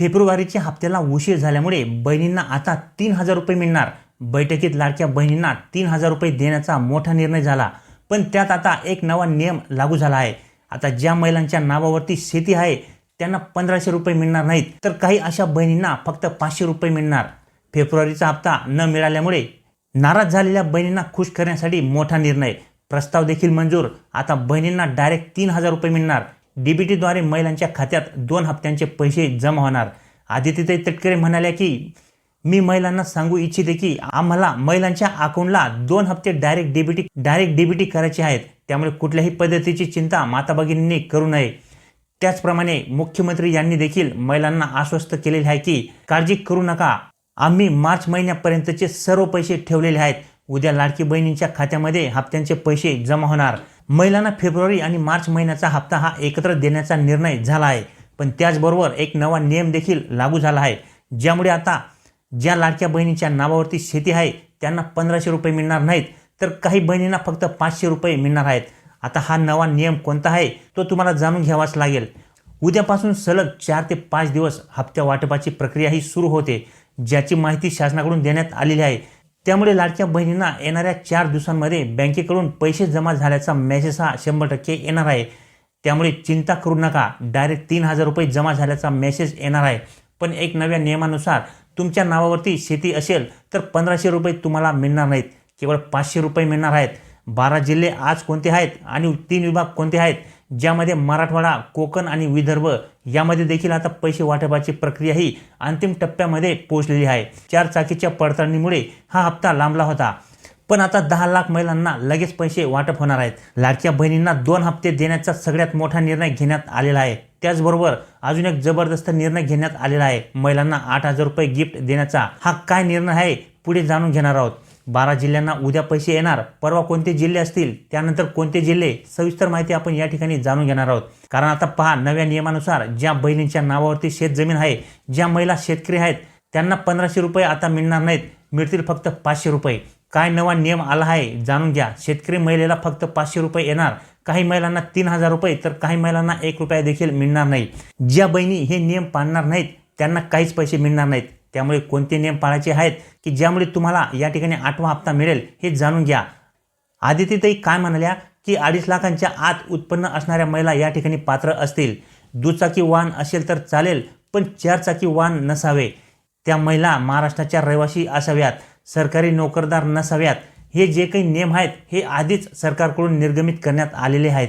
फेब्रुवारीच्या हप्त्याला उशीर झाल्यामुळे बहिणींना आता तीन हजार रुपये मिळणार. बैठकीत लाडक्या बहिणींना तीन हजार रुपये देण्याचा मोठा निर्णय झाला. पण त्यात आता एक नवा नियम लागू झाला आहे. आता ज्या महिलांच्या नावावरती शेती आहे त्यांना पंधराशे रुपये मिळणार नाहीत. तर काही अशा बहिणींना फक्त पाचशे रुपये मिळणार. फेब्रुवारीचा हप्ता न मिळाल्यामुळे नाराज झालेल्या बहिणींना खुश करण्यासाठी मोठा निर्णय. प्रस्ताव देखील मंजूर. आता बहिणींना डायरेक्ट तीन हजार रुपये मिळणार. डीबीटीद्वारे महिलांच्या खात्यात दोन हप्त्यांचे पैसे जमा होणार. आदित्य तटकरे म्हणाल्या की मी महिलांना सांगू इच्छिते की आम्हाला महिलांच्या अकाउंटला दोन हप्ते डायरेक्ट डीबीटी डायरेक्ट डीबीटी करायचे आहेत. त्यामुळे कुठल्याही पद्धतीची चिंता माता भगिनींनी करू नये. त्याचप्रमाणे मुख्यमंत्री यांनी देखील महिलांना आश्वस्त केलेले आहे की काळजी करू नका. आम्ही मार्च महिन्यापर्यंतचे सर्व पैसे ठेवलेले आहेत. उद्या लाडकी बहिणींच्या खात्यामध्ये हप्त्यांचे पैसे जमा होणार. महिलांना फेब्रुवारी आणि मार्च महिन्याचा हप्ता हा एकत्र देण्याचा निर्णय झाला आहे. पण त्याचबरोबर एक नवा नियम देखील लागू झाला आहे. ज्यामुळे आता ज्या लाडक्या बहिणीच्या नावावरती शेती आहे त्यांना पंधराशे रुपये मिळणार नाहीत तर काही बहिणींना फक्त पाचशे रुपये मिळणार आहेत. आता हा नवा नियम कोणता आहे तो तुम्हाला जाणून घ्यावाच लागेल. उद्यापासून सलग चार ते पाच दिवस हप्त्या वाटपाची प्रक्रिया ही सुरू होते ज्याची माहिती शासनाकडून देण्यात आलेली आहे. त्यामुळे लाडक्या बहिणींना येणाऱ्या चार दिवसांमध्ये बँकेकडून पैसे जमा झाल्याचा मेसेज हा शंभर टक्के येणार आहे. त्यामुळे चिंता करू नका. डायरेक्ट तीन हजार रुपये जमा झाल्याचा मेसेज येणार आहे. पण एक नव्या नियमानुसार तुमच्या नावावरती शेती असेल तर पंधराशे रुपये तुम्हाला मिळणार नाहीत. केवळ पाचशे रुपये मिळणार आहेत. बारा जिल्हे आज कोणते आहेत आणि तीन विभाग कोणते आहेत ज्यामध्ये मराठवाडा कोकण आणि विदर्भ यामध्ये देखील आता पैसे वाटपाची प्रक्रिया ही अंतिम टप्प्यामध्ये पोहोचलेली आहे. चार चाकीच्या पडताळणीमुळे हा हप्ता लांबला होता. पण आता दहा लाख महिलांना लगेच पैसे वाटप होणार आहेत. लाडक्या बहिणींना दोन हप्ते देण्याचा सगळ्यात मोठा निर्णय घेण्यात आलेला आहे. त्याचबरोबर अजून एक जबरदस्त निर्णय घेण्यात आलेला आहे. महिलांना आठ हजार रुपये गिफ्ट देण्याचा हा काय निर्णय आहे पुढे जाणून घेणार आहोत. बारा जिल्ह्यांना उद्या पैसे येणार. परवा कोणते जिल्हे असतील त्यानंतर कोणते जिल्हे सविस्तर माहिती आपण या ठिकाणी जाणून घेणार आहोत. कारण आता पहा नव्या नियमानुसार ज्या बहिणींच्या नावावरती शेतजमीन आहे ज्या महिला शेतकरी आहेत त्यांना पंधराशे रुपये आता मिळणार नाहीत. मिळतील फक्त पाचशे रुपये. काय नवा नियम आला आहे जाणून घ्या. शेतकरी महिलेला फक्त पाचशे रुपये येणार. काही महिलांना तीन हजार रुपये तर काही महिलांना एक रुपया देखील मिळणार नाही. ज्या बहिणी हे नियम पाळणार नाहीत त्यांना काहीच पैसे मिळणार नाहीत. त्यामुळे कोणते नियम पाळायचे आहेत की ज्यामुळे तुम्हाला या ठिकाणी आठवा हप्ता मिळेल हे जाणून घ्या. आदित्यताई काय म्हणाल्या की अडीच लाखांच्या आत उत्पन्न असणाऱ्या महिला या ठिकाणी पात्र असतील. दुचाकी वाहन असेल तर चालेल पण चारचाकी वाहन नसावे. त्या महिला महाराष्ट्राच्या रहिवासी असाव्यात सरकारी नोकरदार नसाव्यात. हे जे काही नियम आहेत हे आधीच सरकारकडून निर्गमित करण्यात आलेले आहेत.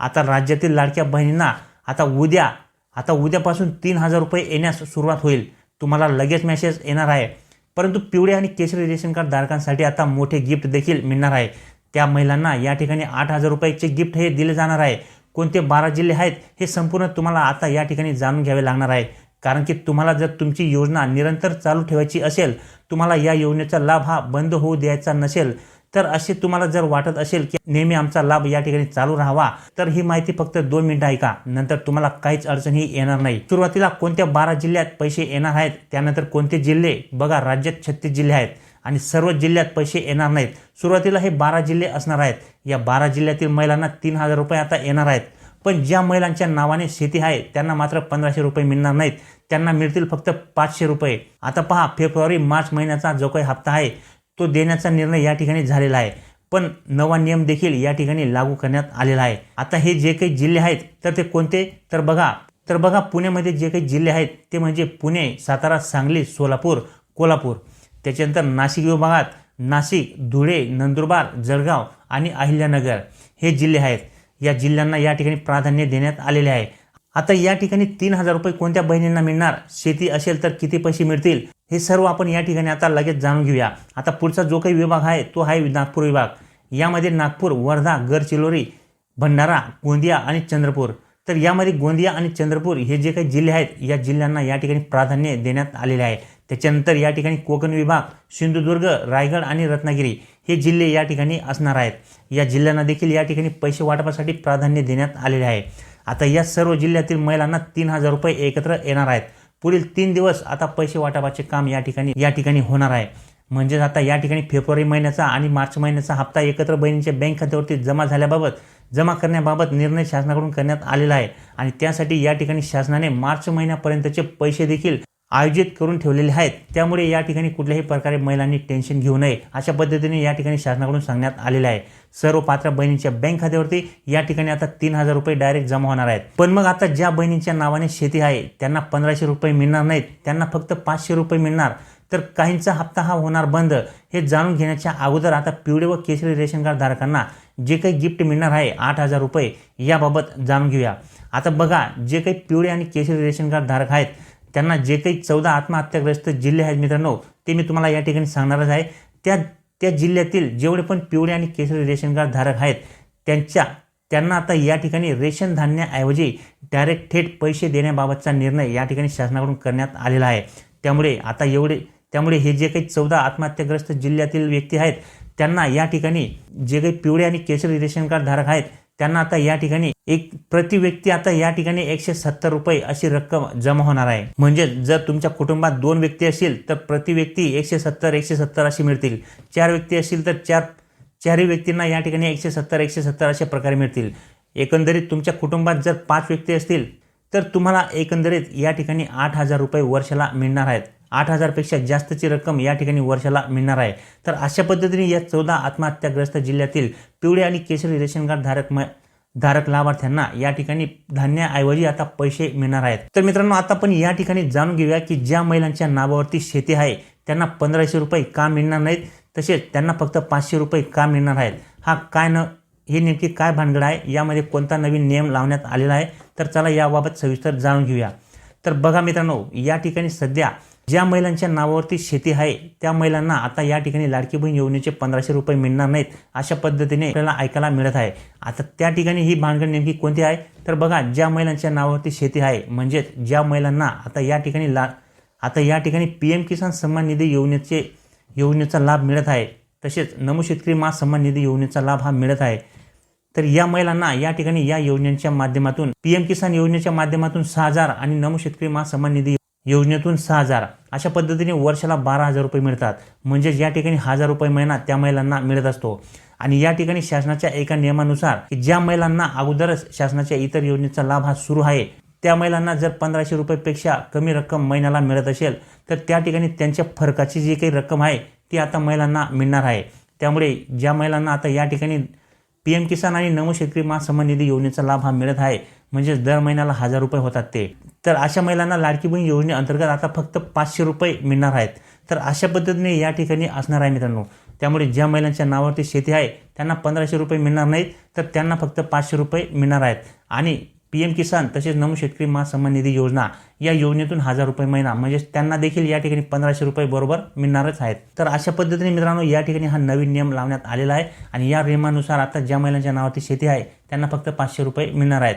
आता राज्यातील लाडक्या बहिणींना आता उद्या आता उद्यापासून तीन हजार रुपये येण्यास सुरुवात होईल. तुम्हाला लगेच मेसेज येणार आहे. परंतु पिवळे आणि केशरी रेशन कार्ड धारकांसाठी आता मोठे गिफ्ट देखील मिळणार आहे. त्या महिलांना या ठिकाणी आठ हजार रुपयाचे गिफ्ट हे दिले जाणार आहे. कोणते बारा जिल्हे आहेत हे संपूर्ण तुम्हाला आता या ठिकाणी जाणून घ्यावे लागणार आहे. कारण की तुम्हाला जर तुमची योजना निरंतर चालू ठेवायची असेल तुम्हाला या योजनेचा लाभ हा बंद होऊ द्यायचा नसेल तर असे तुम्हाला जर वाटत असेल की नेहमी आमचा लाभ या ठिकाणी चालू राहावा तर ही माहिती फक्त दोन मिनिटं ऐका. नंतर तुम्हाला काहीच अडचणही येणार नाही. सुरुवातीला कोणत्या बारा जिल्ह्यात पैसे येणार आहेत त्यानंतर कोणते जिल्हे? बघा राज्यात छत्तीस जिल्हे आहेत आणि सर्व जिल्ह्यात पैसे येणार नाहीत. सुरुवातीला हे बारा जिल्हे असणार आहेत. या बारा जिल्ह्यातील महिलांना तीन हजार रुपये आता येणार आहेत. पण ज्या महिलांच्या नावाने शेती आहे त्यांना मात्र पंधराशे रुपये मिळणार नाहीत. त्यांना मिळतील फक्त पाचशे रुपये. आता पहा फेब्रुवारी मार्च महिन्याचा जो काही हप्ता आहे तो देण्याचा निर्णय या ठिकाणी झालेला आहे. पण नवा नियम देखील या ठिकाणी लागू करण्यात आलेला आहे. आता हे जे काही जिल्हे आहेत तर ते कोणते? तर बघा तर बघा पुण्यामध्ये जे काही जिल्हे आहेत ते म्हणजे पुणे सातारा सांगली सोलापूर कोल्हापूर. त्याच्यानंतर नाशिक विभागात नाशिक धुळे नंदुरबार जळगाव आणि अहिल्यानगर हे जिल्हे आहेत. या जिल्ह्यांना या ठिकाणी प्राधान्य देण्यात आलेले आहे. आता या ठिकाणी तीन हजार रुपये कोणत्या बहिणींना मिळणार? शेती असेल तर किती पैसे मिळतील? हे सर्व आपण या ठिकाणी आता लगेच जाणून घेऊया. आता पुढचा जो काही विभाग आहे तो आहे नागपूर विभाग. यामध्ये नागपूर वर्धा गडचिरोली भंडारा गोंदिया आणि चंद्रपूर. तर यामध्ये गोंदिया आणि चंद्रपूर हे जे काही जिल्हे आहेत या जिल्ह्यांना या ठिकाणी प्राधान्य देण्यात आलेले आहे. त्याच्यानंतर या ठिकाणी कोकण विभाग सिंधुदुर्ग रायगड आणि रत्नागिरी हे जिल्हे या ठिकाणी असणार आहेत. या जिल्ह्यांना देखील या ठिकाणी पैसे वाटपासाठी प्राधान्य देण्यात आलेले आहे. आता या सर्व जिल्ह्यातील महिलांना तीन हजार रुपये एकत्र येणार आहेत. पुढील तीन दिवस आता पैसे वाटपाचे काम या ठिकाणी या ठिकाणी होणार आहे. म्हणजेच आता या ठिकाणी फेब्रुवारी महिन्याचा आणि मार्च महिन्याचा हप्ता एकत्र बहिणींच्या बँक खात्यावरती जमा झाल्याबाबत जमा करण्याबाबत निर्णय शासनाकडून करण्यात आलेला आहे. आणि त्यासाठी या ठिकाणी शासनाने मार्च महिन्यापर्यंतचे पैसे देखील आयोजित करून ठेवलेले आहेत. त्यामुळे या ठिकाणी कुठल्याही प्रकारे महिलांनी टेन्शन घेऊ नये अशा पद्धतीने या ठिकाणी शासनाकडून सांगण्यात आलेलं आहे. सर्व पात्र बहिणींच्या बँक खात्यावरती या ठिकाणी आता तीन हजार रुपये डायरेक्ट जमा होणार आहेत. पण मग आता ज्या बहिणींच्या नावाने शेती आहे त्यांना पंधराशे रुपये मिळणार नाहीत. त्यांना फक्त पाचशे रुपये मिळणार. तर काहींचा हप्ता हा होणार बंद. हे जाणून घेण्याच्या अगोदर आता पिवळे व केशरी रेशन कार्ड धारकांना जे काही गिफ्ट मिळणार आहे आठ हजार रुपये याबाबत जाणून घेऊया. आता बघा जे काही पिवळे आणि केशरी रेशन कार्ड धारक आहेत त्यांना जे काही चौदा आत्महत्याग्रस्त जिल्हे आहेत मित्रांनो ते मी तुम्हाला या ठिकाणी सांगणारच आहे. त्या त्या जिल्ह्यातील जेवढे पण पिवळे आणि केसरी रेशन कार्ड धारक आहेत त्यांच्या त्यांना आता या ठिकाणी रेशन धान्याऐवजी डायरेक्ट थेट पैसे देण्याबाबतचा निर्णय या ठिकाणी शासनाकडून करण्यात आलेला आहे. त्यामुळे आता एवढे त्यामुळे हे जे काही चौदा आत्महत्याग्रस्त जिल्ह्यातील व्यक्ती आहेत त्यांना या ठिकाणी जे काही पिवळे आणि केसरी रेशन कार्ड धारक आहेत त्यांना आता या ठिकाणी एक प्रति व्यक्ती आता या ठिकाणी एकशे सत्तर रुपये अशी रक्कम जमा होणार आहे. म्हणजे जर तुमच्या कुटुंबात दोन व्यक्ती असतील तर प्रति व्यक्ती एकशे सत्तर एकशे सत्तर अशी मिळतील. चार व्यक्ती असतील तर चार चारही व्यक्तींना या ठिकाणी एकशे सत्तर एकशे सत्तर अशा प्रकारे मिळतील. एकंदरीत तुमच्या कुटुंबात जर पाच व्यक्ती असतील तर तुम्हाला एकंदरीत या ठिकाणी आठ हजार रुपये वर्षाला मिळणार आहेत. आठ हजारपेक्षा जास्तची रक्कम या ठिकाणी वर्षाला मिळणार आहे. तर अशा पद्धतीने या चौदा आत्महत्याग्रस्त जिल्ह्यातील पिवळे आणि केसरी रेशन कार्ड धारक म धारक लाभार्थ्यांना या ठिकाणी धान्याऐवजी आता पैसे मिळणार आहेत. तर मित्रांनो आता आपण या ठिकाणी जाणून घेऊया की ज्या महिलांच्या नावावरती शेती आहे त्यांना पंधराशे रुपये का मिळणार नाहीत तसेच त्यांना फक्त पाचशे रुपये का मिळणार आहेत? हा काय न हे नेमकी काय भानगड आहे? यामध्ये कोणता नवीन नियम लावण्यात आलेला आहे? तर चला याबाबत सविस्तर जाणून घेऊया. तर बघा मित्रांनो या ठिकाणी सध्या ज्या महिलांच्या नावावरती शेती आहे त्या महिलांना आता या ठिकाणी लाडकी बहीण योजनेचे पंधराशे रुपये मिळणार नाहीत अशा पद्धतीने आपल्याला ऐकायला मिळत आहे. आता त्या ठिकाणी ही भानगड नेमकी कोणती आहे? तर बघा ज्या महिलांच्या नावावरती शेती आहे म्हणजेच ज्या महिलांना आता या ठिकाणी ला आता या ठिकाणी पी एम किसान सन्मान निधी योजनेचे योजनेचा लाभ मिळत आहे. तसेच नमो शेतकरी मा सन्मान निधी योजनेचा लाभ हा मिळत आहे. तर या महिलांना या ठिकाणी या योजनेच्या माध्यमातून पी एम किसान योजनेच्या माध्यमातून सहा हजार आणि नमो शेतकरी मा सन्मान निधी योजनेतून सहा हजार अशा पद्धतीने वर्षाला बारा हजार रुपये मिळतात. म्हणजेच या ठिकाणी हजार रुपये महिना त्या महिलांना मिळत असतो. आणि या ठिकाणी शासनाच्या एका नियमानुसार की ज्या महिलांना अगोदरच शासनाच्या इतर योजनेचा लाभ हा सुरू आहे त्या महिलांना जर पंधराशे रुपयेपेक्षा कमी रक्कम महिन्याला मिळत असेल तर त्या ठिकाणी त्यांच्या फरकाची जी काही रक्कम आहे ती आता महिलांना मिळणार आहे. त्यामुळे ज्या महिलांना आता या ठिकाणी पी एम किसान आणि नमो शेतकरी निधी योजनेचा लाभ हा मिळत आहे म्हणजेच दर महिन्याला हजार रुपये होतात ते. तर अशा महिलांना लाडकी बहीण योजनेअंतर्गत आता फक्त पाचशे रुपये मिळणार आहेत. तर अशा पद्धतीने या ठिकाणी असणार आहे मित्रांनो. त्यामुळे ज्या महिलांच्या नावावरती शेती आहे त्यांना पंधराशे रुपये मिळणार नाहीत तर त्यांना फक्त पाचशे रुपये मिळणार आहेत. आणि पी एम किसान तसेच नमो शेतकरी महासन्मान निधी योजना या योजनेतून हजार रुपये महिना म्हणजे त्यांना देखील या ठिकाणी पंधराशे रुपये बरोबर मिळणारच आहेत. तर अशा पद्धतीने मित्रांनो या ठिकाणी हा नवीन नियम लावण्यात आलेला आहे. आणि या नियमानुसार आता ज्या महिलांच्या नावावरती शेती आहे त्यांना फक्त पाचशे रुपये मिळणार आहेत.